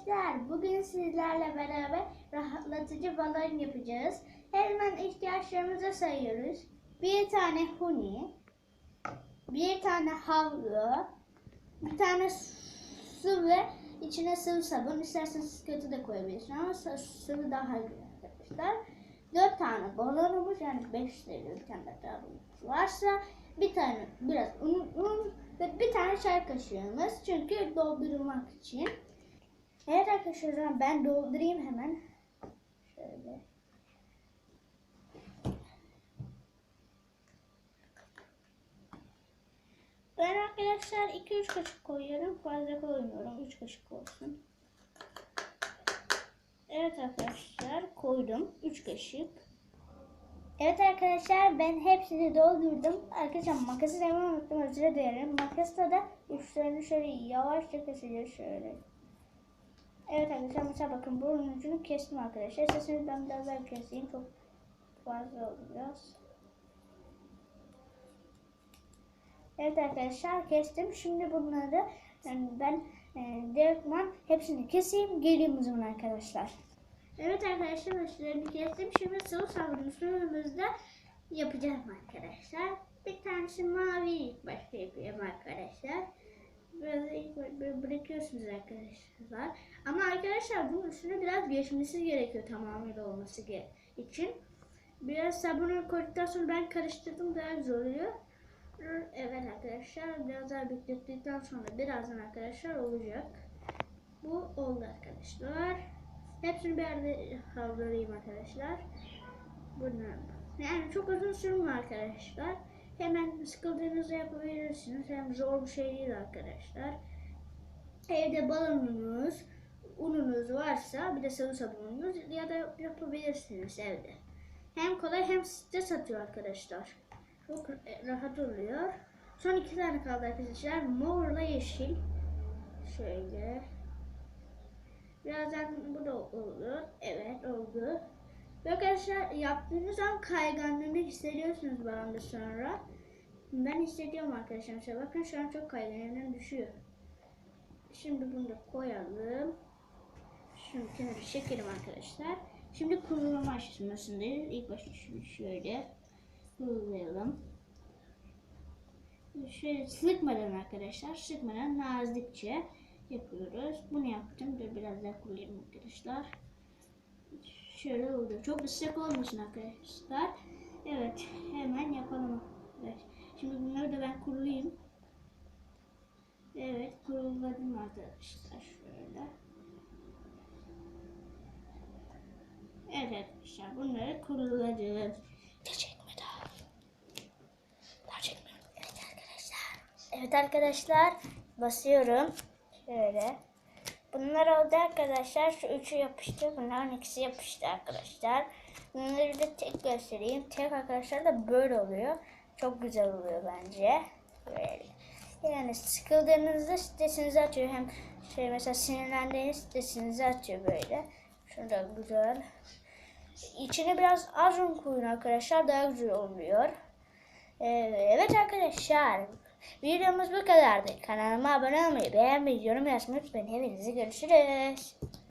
arkadaşlar, bugün sizlerle beraber rahatlatıcı balon yapacağız. Hemen ihtiyaçlarımızı sayıyoruz. Bir tane huni, bir tane havlu, bir tane su ve içine sıvı sabun. İsterseniz kötü de koyabilirsiniz ama sı- sıvı daha iyi arkadaşlar. Dört tane balonumuz yani beş tane balonumuz varsa bir tane biraz un, un ve bir tane çay kaşığımız çünkü doldurmak için. Evet arkadaşlar ben doldurayım hemen. Şöyle. Ben arkadaşlar 2-3 kaşık koyuyorum. Fazla koymuyorum. 3 kaşık olsun. Evet arkadaşlar koydum. 3 kaşık. Evet arkadaşlar ben hepsini doldurdum. Arkadaşlar makası demeyi unuttum özür dilerim. Makasla da uçlarını şöyle yavaşça keseceğiz şöyle. Evet arkadaşlar mesela bakın burun ucunu kestim arkadaşlar. Sesini ben biraz daha keseyim. Çok fazla oldu biraz. Evet arkadaşlar kestim. Şimdi bunları yani ben e, direktman hepsini keseyim. Geleyim o arkadaşlar. Evet arkadaşlar uçlarını kestim. Şimdi sıvı sabunu suyumuzda yapacağım arkadaşlar. Bir tanesi mavi ilk başta yapıyorum arkadaşlar. Böyle bırakıyorsunuz arkadaşlar. Ama arkadaşlar bunun üstüne biraz geçmesi gerekiyor tamamıyla olması için. Biraz sabunu koyduktan sonra ben karıştırdım daha güzel oluyor. Evet arkadaşlar biraz daha beklettikten sonra birazdan arkadaşlar olacak. Bu oldu arkadaşlar. Hepsini bir yerde havlarayım arkadaşlar. Bunlar. Yani çok uzun sürmüyor arkadaşlar. Hemen sıkıldığınızda yapabilirsiniz. Hem zor bir şey değil arkadaşlar. Evde balonunuz, ununuz varsa bir de sıvı sabununuz ya da yapabilirsiniz evde. Hem kolay hem stres atıyor arkadaşlar. Çok rahat oluyor. Son iki tane kaldı arkadaşlar. Morla yeşil. Şöyle. Birazdan bu da olur. Evet oldu. Ve arkadaşlar yaptığınız an kayganlığını hissediyorsunuz bana sonra. Ben hissediyorum arkadaşlar. Mesela bakın şu an çok kayganlığım düşüyor. Şimdi bunu da koyalım. Şunu kenara çekelim arkadaşlar. Şimdi kurulama aşamasındayız. İlk başta şunu şöyle kurulayalım. Şöyle sıkmadan arkadaşlar, sıkmadan nazikçe yapıyoruz. Bunu yaptım. Dur biraz daha kurulayım arkadaşlar. Şöyle oldu. Çok sık olmasın arkadaşlar. Evet, hemen yapalım. Evet. Şimdi bunları da ben kurulayım. Evet, kuruladım arkadaşlar. Şöyle. Evet arkadaşlar, bunları kuruladım. Evet arkadaşlar, basıyorum. Şöyle. Bunlar oldu arkadaşlar. Şu üçü yapıştı. Bunların ikisi yapıştı arkadaşlar. Bunları da tek göstereyim. Tek arkadaşlar da böyle oluyor. Çok güzel oluyor bence. Böyle. Yani sıkıldığınızda stresinizi atıyor. Hem şey mesela sinirlendiğiniz stresinizi atıyor böyle. Şurada güzel. İçine biraz az un koyun arkadaşlar. Daha güzel oluyor. Ee, Evet arkadaşlar. Videomuz bu kadardı. Kanalıma abone olmayı, beğenmeyi, yorum yazmayı unutmayın. Hepinize görüşürüz.